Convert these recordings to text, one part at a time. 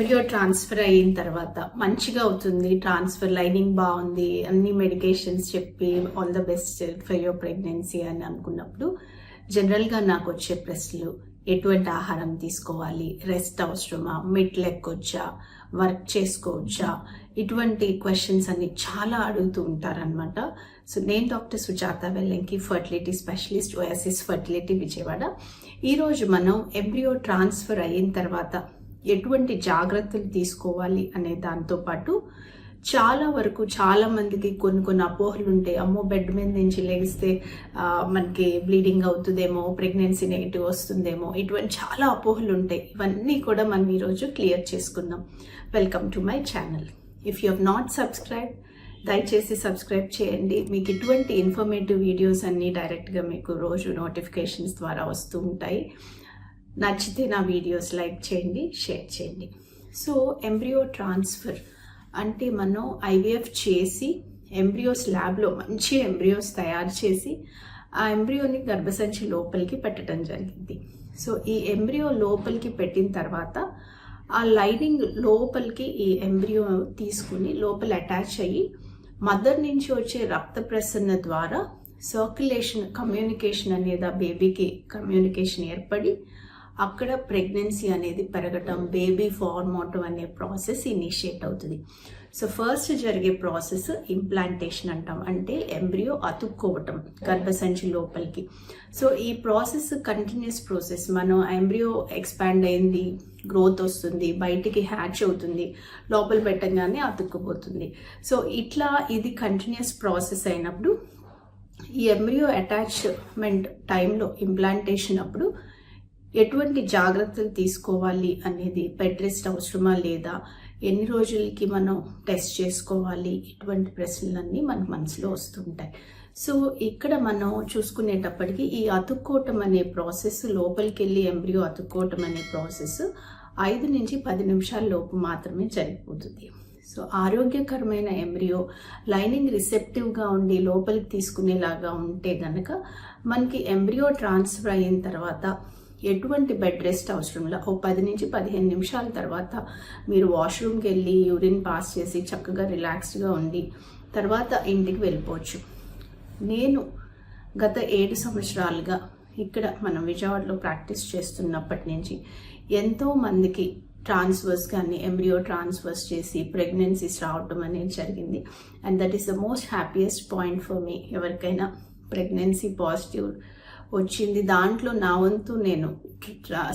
Embryo transfer అయిన తర్వాత మంచిగా అవుతుంది ట్రాన్స్ఫర్ లైనింగ్ బాగుంది అన్ని మెడికేషన్స్ చెప్పి all the best for your pregnancy అని అనుకున్నప్పుడు జనరల్గా నాకు వచ్చే ప్రశ్నలు ఎటువంటి ఆహారం తీసుకోవాలి రెస్ట్ అవసరమా మెట్లు లెక్కొచ్చా వర్క్ చేసుకోవచ్చా ఇటువంటి క్వశ్చన్స్ అన్ని చాలా అడుగుతూ ఉంటారనమాట సో నేను doctor Sujatha Vellanki fertility specialist OSS fertility Vijayawada. ఈరోజు మనం ఎంబ్రియో ట్రాన్స్ఫర్ అయిన తర్వాత ఎటువంటి జాగ్రత్తలు తీసుకోవాలి అనే దాంతో పాటు చాలా వరకు చాలా మందికి కొన్ని కొన్ని అపోహలు ఉంటాయి. అమ్మో బెడ్ మీద నుంచి లేగిస్తే మనకి బ్లీడింగ్ అవుతుందేమో ప్రెగ్నెన్సీ నెగిటివ్ వస్తుందేమో ఇటువంటి చాలా అపోహలు ఉంటాయి. ఇవన్నీ కూడా మనం ఈరోజు క్లియర్ చేసుకుందాం. Welcome to my channel if you have not subscribe దయచేసి సబ్స్క్రైబ్ చేయండి. మీకు ఇటువంటి ఇన్ఫర్మేటివ్ వీడియోస్ అన్నీ డైరెక్ట్గా మీకు రోజు నోటిఫికేషన్స్ ద్వారా వస్తూ ఉంటాయి. నచ్చితే నా వీడియోస్ లైక్ చేయండి షేర్ చేయండి. సో ఎంబ్రియో ట్రాన్స్ఫర్ అంటే మనం ఐవీఎఫ్ చేసి ఎంబ్రియోస్ ల్యాబ్లో మంచి ఎంబ్రియోస్ తయారు చేసి ఆ ఎంబ్రియోని గర్భసంచి లోపలికి పెట్టడం జరిగింది. సో ఈ ఎంబ్రియో లోపలికి పెట్టిన తర్వాత ఆ లైనింగ్ లోపలికి ఈ ఎంబ్రియో తీసుకుని లోపల అటాచ్ అయ్యి మదర్ నుంచి వచ్చే రక్త ప్రసరణ ద్వారా సర్క్యులేషన్ కమ్యూనికేషన్ అనేది ఆ బేబీకి కమ్యూనికేషన్ ఏర్పడి అక్కడ ప్రెగ్నెన్సీ అనేది పెరగటం బేబీ ఫార్మ్ అవటం అనే ప్రాసెస్ ఇనిషియేట్ అవుతుంది. సో ఫస్ట్ జరిగే ప్రాసెస్ ఇంప్లాంటేషన్ అంటాం. అంటే ఎంబ్రియో అతుక్కోవటం గర్భసంచి లోపలికి. సో ఈ ప్రాసెస్ కంటిన్యూస్ ప్రాసెస్ మనం ఎంబ్రియో ఎక్స్పాండ్ అయింది గ్రోత్ వస్తుంది బయటికి హ్యాచ్ అవుతుంది లోపల పెట్టగానే అతుక్కుపోతుంది. సో ఇట్లా ఇది కంటిన్యూస్ ప్రాసెస్ అయినప్పుడు ఈ ఎంబ్రియో అటాచ్మెంట్ టైంలో ఇంప్లాంటేషన్ అప్పుడు ఎటువంటి జాగ్రత్తలు తీసుకోవాలి అనేది బెడ్ రెస్ట్ అవసరమా లేదా? ఎన్ని రోజులకి మనం టెస్ట్ చేసుకోవాలి? ఇటువంటి ప్రశ్నలన్నీ మన మనసులో వస్తుంటాయి సో ఇక్కడ మనం చూసుకునేటప్పటికి ఈ అతుక్కోవటం అనే ప్రాసెస్ లోపలికి వెళ్ళి ఎంబ్రియో అతుక్కోవటం అనే ప్రాసెస్ ఐదు నుంచి పది నిమిషాల లోపు మాత్రమే జరిగిపోతుంది. సో ఆరోగ్యకరమైన ఎంబ్రియో లైనింగ్ రిసెప్టివ్గా ఉండి లోపలికి తీసుకునేలాగా ఉంటే గనక మనకి ఎంబ్రియో ట్రాన్స్ఫర్ అయిన తర్వాత ఎటువంటి బెడ్ రెస్ట్ అవసరం లేదు. ఓ పది నుంచి పదిహేను నిమిషాల తర్వాత మీరు వాష్రూమ్కి వెళ్ళి యూరిన్ పాస్ చేసి చక్కగా రిలాక్స్డ్గా ఉండి తర్వాత ఇంటికి వెళ్ళిపోవచ్చు. నేను గత ఏడు సంవత్సరాలుగా ఇక్కడ మనం విజయవాడలో ప్రాక్టీస్ చేస్తున్నప్పటి నుంచి ఎంతో మందికి ట్రాన్స్ఫర్స్ కానీ ఎంబ్రియో ట్రాన్స్ఫర్స్ చేసి ప్రెగ్నెన్సీస్ రావటం అనేది జరిగింది. And that is the most happiest point for me ఎవరికైనా ప్రెగ్నెన్సీ పాజిటివ్ వచ్చింది. దాంట్లో నా వంతు నేను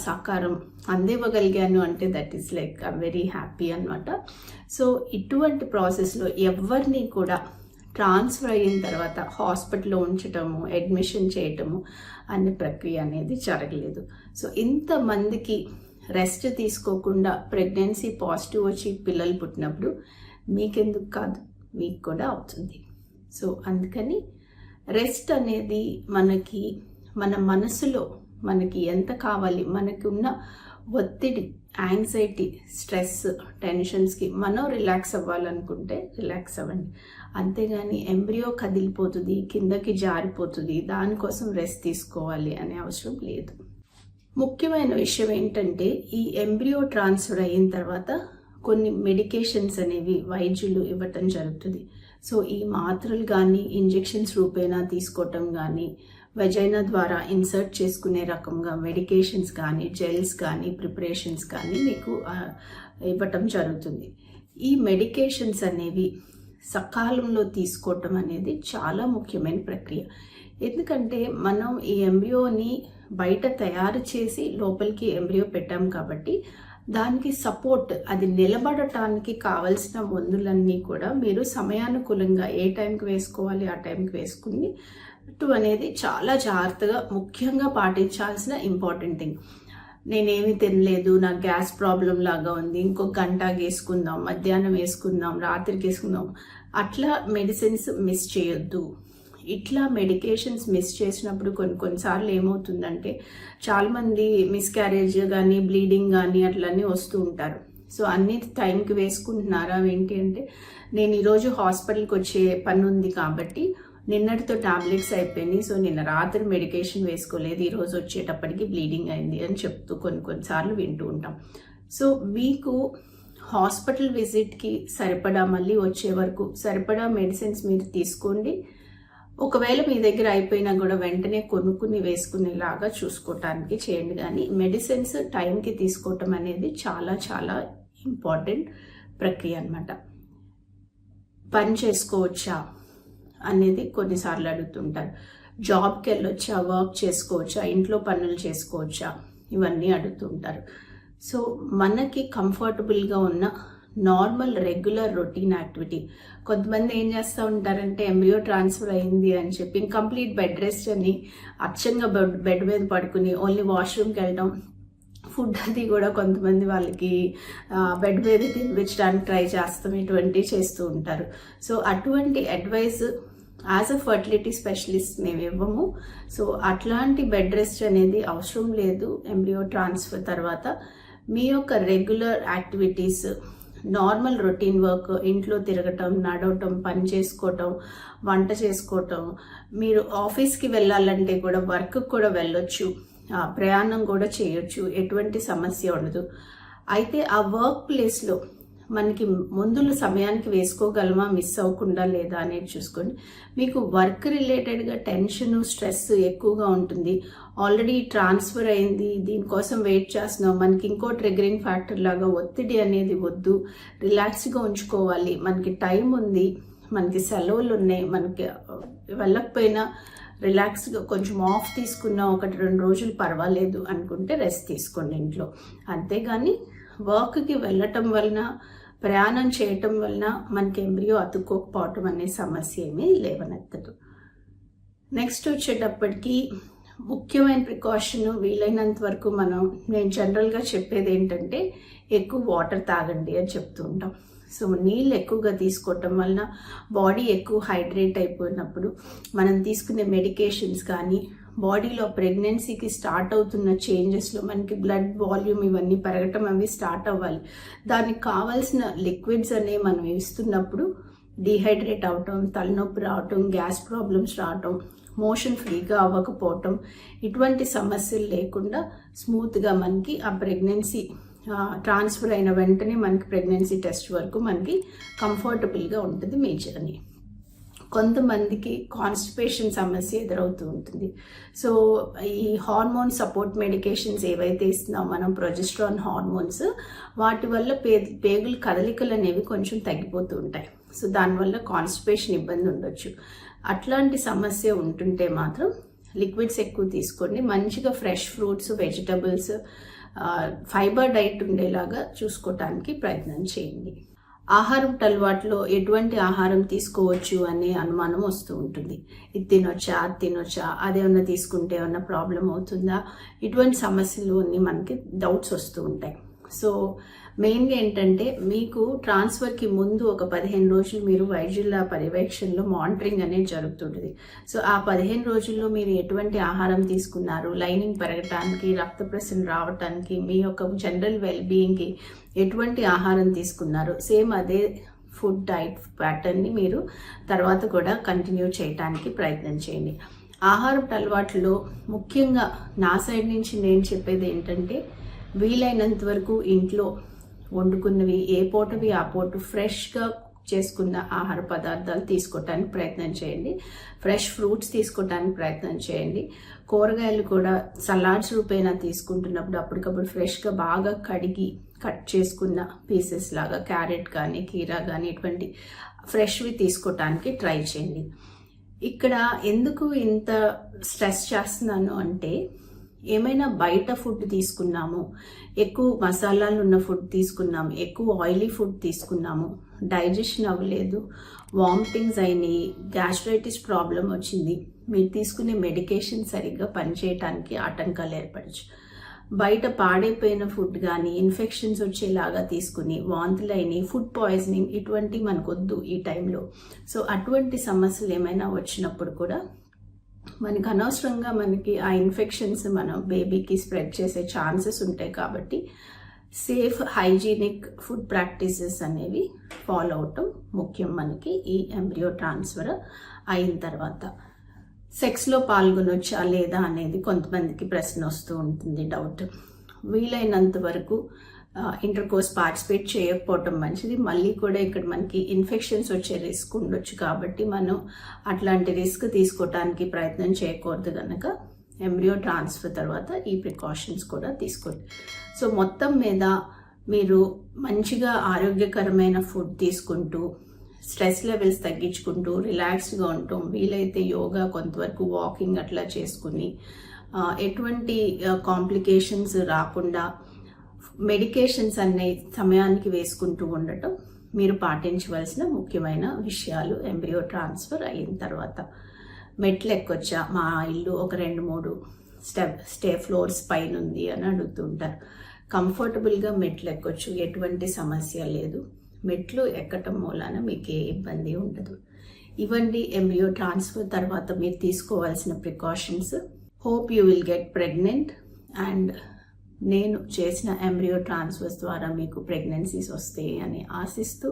సహకారం అందివ్వగలిగాను అంటే that is like very happy అనమాట సో ఇటువంటి ప్రాసెస్లో ఎవరిని కూడా ట్రాన్స్ఫర్ అయిన తర్వాత హాస్పిటల్లో ఉంచటము అడ్మిషన్ చేయటము అనే ప్రక్రియ అనేది జరగలేదు. సో ఇంతమందికి రెస్ట్ తీసుకోకుండా ప్రెగ్నెన్సీ పాజిటివ్ వచ్చి పిల్లలు పుట్టినప్పుడు మీకెందుకు కాదు? మీకు కూడా అవుతుంది. సో అందుకని రెస్ట్ అనేది మనకి మన మనసులో మనకి ఎంత కావాలి? మనకి ఉన్న ఒత్తిడి యాంగ్జైటీ స్ట్రెస్ టెన్షన్స్కి మనం రిలాక్స్ అవ్వాలనుకుంటే రిలాక్స్ అవ్వండి. అంతేగాని ఎంబ్రియో కదిలిపోతుంది కిందకి జారిపోతుంది దానికోసం రెస్ట్ తీసుకోవాలి అనే అవసరం లేదు. ముఖ్యమైన విషయం ఏంటంటే ఈ ఎంబ్రియో ట్రాన్స్ఫర్ అయిన తర్వాత కొన్ని మెడికేషన్స్ అనేవి వైద్యులు ఇవ్వటం జరుగుతుంది. సో ఈ మాత్రలు కానీ ఇంజెక్షన్స్ రూపేణా తీసుకోవటం కానీ వెజైనా ద్వారా ఇన్సర్ట్ చేసుకునే రకంగా మెడికేషన్స్ కానీ జెల్స్ కానీ ప్రిపరేషన్స్ కానీ మీకు ఇవ్వటం జరుగుతుంది. ఈ మెడికేషన్స్ అనేవి సకాలంలో తీసుకోవటం అనేది చాలా ముఖ్యమైన ప్రక్రియ. ఎందుకంటే మనం ఈ ఎంబ్రియోని బయట తయారు చేసి లోపలికి ఎంబ్రియో పెట్టాం కాబట్టి దానికి సపోర్ట్ అది నిలబడటానికి కావలసిన మందులన్నీ కూడా మీరు సమయానుకూలంగా ఏ టైంకి వేసుకోవాలి ఆ టైంకి వేసుకుని టు అనేది చాలా జాగ్రత్తగా ముఖ్యంగా పాటించాల్సిన ఇంపార్టెంట్ థింగ్. నేనేమి తినలేదు నాకు గ్యాస్ ప్రాబ్లం లాగా ఉంది ఇంకో గంట వేసుకుందాం మధ్యాహ్నం వేసుకుందాం రాత్రికి వేసుకుందాం. అట్లా మెడిసిన్స్ మిస్ చేయొద్దు. ఇట్లా మెడికేషన్స్ మిస్ చేసినప్పుడు కొన్ని కొన్నిసార్లు ఏమవుతుందంటే చాలామంది మిస్క్యారేజ్ కానీ బ్లీడింగ్ కానీ అట్లన్నీ వస్తూ ఉంటారు. సో అన్ని టైంకి వేసుకుంటున్నారా ఏంటి అంటే నేను ఈరోజు హాస్పిటల్కి వచ్చే పని ఉంది కాబట్టి నిన్నటితో టాబ్లెట్స్ అయిపోయినాయి. సో నిన్న రాత్రి మెడికేషన్ వేసుకోలేదు. ఈరోజు వచ్చేటప్పటికి బ్లీడింగ్ అయింది అని చెప్తూ కొన్ని కొన్నిసార్లు వింటూ ఉంటాం. సో మీకు హాస్పిటల్ విజిట్కి సరిపడా మళ్ళీ వచ్చే వరకు సరిపడా మెడిసిన్స్ మీరు తీసుకోండి. ఒకవేళ మీ దగ్గర అయిపోయినా కూడా వెంటనే కొనుక్కుని వేసుకునేలాగా చూసుకోవటానికి చేయండి. కానీ మెడిసిన్స్ టైంకి తీసుకోవటం అనేది చాలా చాలా ఇంపార్టెంట్ ప్రక్రియ అనమాట పని చేసుకోవచ్చా? అనేది కొన్నిసార్లు అడుగుతుంటారు. జాబ్కి వెళ్ళొచ్చా వర్క్ చేసుకోవచ్చా ఇంట్లో పనులు చేసుకోవచ్చా ఇవన్నీ అడుగుతుంటారు. సో మనకి కంఫర్టబుల్గా ఉన్న నార్మల్ రెగ్యులర్ రొటీన్ యాక్టివిటీ. కొంతమంది ఏం చేస్తూ ఉంటారంటే ఎంబ్రియో ట్రాన్స్ఫర్ అయింది అని చెప్పి కంప్లీట్ బెడ్ రెస్ట్ అని అచ్చంగా బెడ్ బెడ్ మీద పడుకుని ఓన్లీ వాష్రూమ్కి వెళ్ళడం ఫుడ్ అది కూడా కొంతమంది వాళ్ళకి బెడ్ మీద తినిపించడానికి ట్రై చేస్తాం ఇటువంటివి చేస్తూ ఉంటారు. సో అటువంటి advice as a fertility specialist మేము ఇవ్వము. సో అట్లాంటి బెడ్ రెస్ట్ అనేది అవసరం లేదు ఎంబ్రియో ట్రాన్స్ఫర్ తర్వాత. మీ యొక్క regular activities normal routine work ఇంట్లో తిరగటం నడవటం పని చేసుకోవటం వంట చేసుకోవటం మీరు ఆఫీస్కి వెళ్ళాలంటే కూడా వర్క్ కూడా వెళ్ళొచ్చు. ప్రయాణం కూడా చేయొచ్చు. ఎటువంటి సమస్య ఉండదు. అయితే ఆ వర్క్ ప్లేస్లో మనకి మందులు సమయానికి వేసుకోగలమా మిస్ అవ్వకుండా లేదా అనేది చూసుకోండి. మీకు వర్క్ రిలేటెడ్గా టెన్షన్ స్ట్రెస్ ఎక్కువగా ఉంటుంది. ఆల్రెడీ ట్రాన్స్ఫర్ అయింది దీనికోసం వెయిట్ చేస్తున్నాం. మనకి ఇంకో ట్రిగరింగ్ ఫ్యాక్టర్ లాగా ఒత్తిడి అనేది వద్దు. రిలాక్స్గా ఉంచుకోవాలి. మనకి టైం ఉంది మనకి సెలవులు ఉన్నాయి మనకి వెళ్ళకపోయినా రిలాక్స్గా కొంచెం ఆఫ్ తీసుకున్న ఒకటి రెండు రోజులు పర్వాలేదు అనుకుంటే రెస్ట్ తీసుకోండి ఇంట్లో. అంతేగాని వర్క్కి వెళ్ళటం వలన ప్రయాణం చేయటం వలన మనకి ఎంబ్రియో అతుక్కోకపోవటం అనే సమస్య ఏమీ లేవనెత్తదు. నెక్స్ట్ వచ్చేటప్పటికి ముఖ్యమైన ప్రికాషన్ వీలైనంత వరకు మనం నేను జనరల్గా చెప్పేది ఏంటంటే ఎక్కువ వాటర్ తాగండి అని చెప్తూ ఉంటాం. సో నీళ్ళు ఎక్కువగా తీసుకోవటం వలన బాడీ ఎక్కువ హైడ్రేట్ అయిపోయినప్పుడు మనం తీసుకునే మెడికేషన్స్ కానీ బాడీలో ప్రెగ్నెన్సీకి స్టార్ట్ అవుతున్న చేంజెస్లో మనకి బ్లడ్ వాల్యూమ్ ఇవన్నీ పెరగటం అవి స్టార్ట్ అవ్వాలి. దానికి కావాల్సిన లిక్విడ్స్ అనేవి మనం ఇస్తున్నప్పుడు డిహైడ్రేట్ అవటం తలనొప్పి రావటం గ్యాస్ ప్రాబ్లమ్స్ రావటం మోషన్ ఫ్రీగా అవ్వకపోవటం ఇటువంటి సమస్యలు లేకుండా స్మూత్గా మనకి ఆ ప్రెగ్నెన్సీ ట్రాన్స్ఫర్ అయిన వెంటనే మనకి ప్రెగ్నెన్సీ టెస్ట్ వరకు మనకి కంఫర్టబుల్గా ఉంటుంది మీ జర్నీ కొంతమందికి కాన్స్టిపేషన్ సమస్య ఎదురవుతూ ఉంటుంది. సో ఈ హార్మోన్ సపోర్ట్ మెడికేషన్స్ ఏవైతే ఇస్తున్నామో మనం ప్రొజెస్ట్రాన్ హార్మోన్స్ వాటి వల్ల పే పేగుల కదలికలు అనేవి కొంచెం తగ్గిపోతూ ఉంటాయి. సో దానివల్ల కాన్స్టిపేషన్ ఇబ్బంది ఉండొచ్చు. అట్లాంటి సమస్య ఉంటుంటే మాత్రం లిక్విడ్స్ ఎక్కువ తీసుకోండి. మంచిగా fresh fruits vegetables fibre diet ఉండేలాగా చూసుకోవటానికి ప్రయత్నం చేయండి. ఆహారం అలవాట్లో ఎటువంటి ఆహారం తీసుకోవచ్చు అనే అనుమానం వస్తూ ఉంటుంది. ఇది తినొచ్చా? అది తినొచ్చా? అదేమన్నా తీసుకుంటే ఏమన్నా ప్రాబ్లం అవుతుందా? ఇటువంటి సమస్యలు మనకి డౌట్స్ వస్తూ ఉంటాయి. సో మెయిన్గా ఏంటంటే మీకు ట్రాన్స్ఫర్కి ముందు ఒక పదిహేను రోజులు మీరు వైద్యుల పర్యవేక్షణలో మానిటరింగ్ అనేది జరుగుతుంటుంది. సో ఆ పదిహేను రోజుల్లో మీరు ఎటువంటి ఆహారం తీసుకున్నారు? లైనింగ్ పెరగటానికి రక్త ప్రసరణ రావటానికి మీ యొక్క జనరల్ వెల్బీయింగ్కి ఎటువంటి ఆహారం తీసుకున్నారు? సేమ్ అదే ఫుడ్ డైట్ ప్యాటర్న్ని మీరు తర్వాత కూడా కంటిన్యూ చేయడానికి ప్రయత్నం చేయండి. ఆహారపు అలవాట్లో ముఖ్యంగా నా సైడ్ నుంచి నేను చెప్పేది ఏంటంటే వీలైనంత వరకు ఇంట్లో వండుకున్నవి ఏ పూటవి ఆ పూట ఫ్రెష్గా చేసుకున్న ఆహార పదార్థాలు తీసుకోవటానికి ప్రయత్నం చేయండి. ఫ్రెష్ ఫ్రూట్స్ తీసుకోవటానికి ప్రయత్నం చేయండి. కూరగాయలు కూడా సలాడ్స్ రూపేనా తీసుకుంటున్నప్పుడు అప్పటికప్పుడు ఫ్రెష్గా బాగా కడిగి కట్ చేసుకున్న పీసెస్ లాగా క్యారెట్ కానీ కీరా కానీ ఇటువంటి ఫ్రెష్వి తీసుకోవటానికి ట్రై చేయండి. ఇక్కడ ఎందుకు ఇంత స్ట్రెస్ చేస్తున్నాను అంటే ఏమైనా బయట ఫుడ్ తీసుకున్నాము ఎక్కువ మసాలాలు ఉన్న ఫుడ్ తీసుకున్నాము ఎక్కువ ఆయిలీ ఫుడ్ తీసుకున్నాము డైజెషన్ అవ్వలేదు వామిటింగ్స్ అయినాయి గ్యాస్ట్రైటిస్ ప్రాబ్లం వచ్చింది. మీరు తీసుకునే మెడికేషన్ సరిగ్గా పనిచేయటానికి ఆటంకాలు ఏర్పడచ్చు. బయట పాడైపోయిన ఫుడ్ కానీ ఇన్ఫెక్షన్స్ వచ్చేలాగా తీసుకుని వాంతులైన ఫుడ్ పాయిజనింగ్ ఇటువంటి మనకొద్దు ఈ టైంలో సో అటువంటి సమస్యలు ఏమైనా వచ్చినప్పుడు కూడా మనకి అనవసరంగా మనకి ఆ ఇన్ఫెక్షన్స్ మనం బేబీకి స్ప్రెడ్ చేసే ఛాన్సెస్ ఉంటాయి కాబట్టి సేఫ్ హైజీనిక్ ఫుడ్ ప్రాక్టీసెస్ అనేవి ఫాలో అవటం ముఖ్యం మనకి ఈ ఎంబ్రియో ట్రాన్స్ఫర్ అయిన తర్వాత. సెక్స్లో పాల్గొనొచ్చా లేదా అనేది కొంతమందికి ప్రశ్న వస్తూ ఉంటుంది డౌట్ వీలైనంత వరకు ఇంటర్ కోర్స్ పార్టిసిపేట్ చేయకపోవటం మంచిది. మళ్ళీ కూడా ఇక్కడ మనకి ఇన్ఫెక్షన్స్ వచ్చే రిస్క్ ఉండొచ్చు కాబట్టి మనం అట్లాంటి రిస్క్ తీసుకోవటానికి ప్రయత్నం చేయకూడదు కనుక ఎంబ్రియో ట్రాన్స్ఫర్ తర్వాత ఈ ప్రికాషన్స్ కూడా తీసుకోండి. సో మొత్తం మీద మీరు మంచిగా ఆరోగ్యకరమైన ఫుడ్ తీసుకుంటూ స్ట్రెస్ లెవెల్స్ తగ్గించుకుంటూ రిలాక్స్డ్గా ఉంటాం వీలైతే యోగా కొంతవరకు వాకింగ్ అట్లా చేసుకుని ఎటువంటి కాంప్లికేషన్స్ రాకుండా మెడికేషన్స్ అనే సమయానికి వేసుకుంటూ ఉండటం మీరు పాటించవలసిన ముఖ్యమైన విషయాలు ఎంబ్రియో ట్రాన్స్ఫర్ అయిన తర్వాత. మెట్లు ఎక్కొచ్చా మా ఇల్లు ఒక రెండు మూడు స్టెప్ స్టే ఫ్లోర్స్ పైన ఉంది అని అడుగుతుంటారు. కంఫర్టబుల్గా మెట్లు ఎక్కొచ్చు ఎటువంటి సమస్య లేదు. మెట్లు ఎక్కటం మూలాన మీకు ఏ ఇబ్బంది ఉండదు. ఇవ్వండి ఎంబ్రియో ట్రాన్స్ఫర్ తర్వాత మీరు తీసుకోవాల్సిన precautions hope you will get pregnant and నేను చేసిన ఎంబ్రియో ట్రాన్స్ఫర్స్ ద్వారా మీకు ప్రెగ్నెన్సీస్ వస్తాయి అని ఆశిస్తూ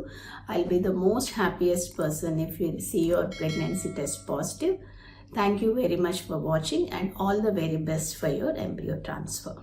I be the most happiest person if you see your pregnancy test positive thank you very much for watching and all the very best for your embryo transfer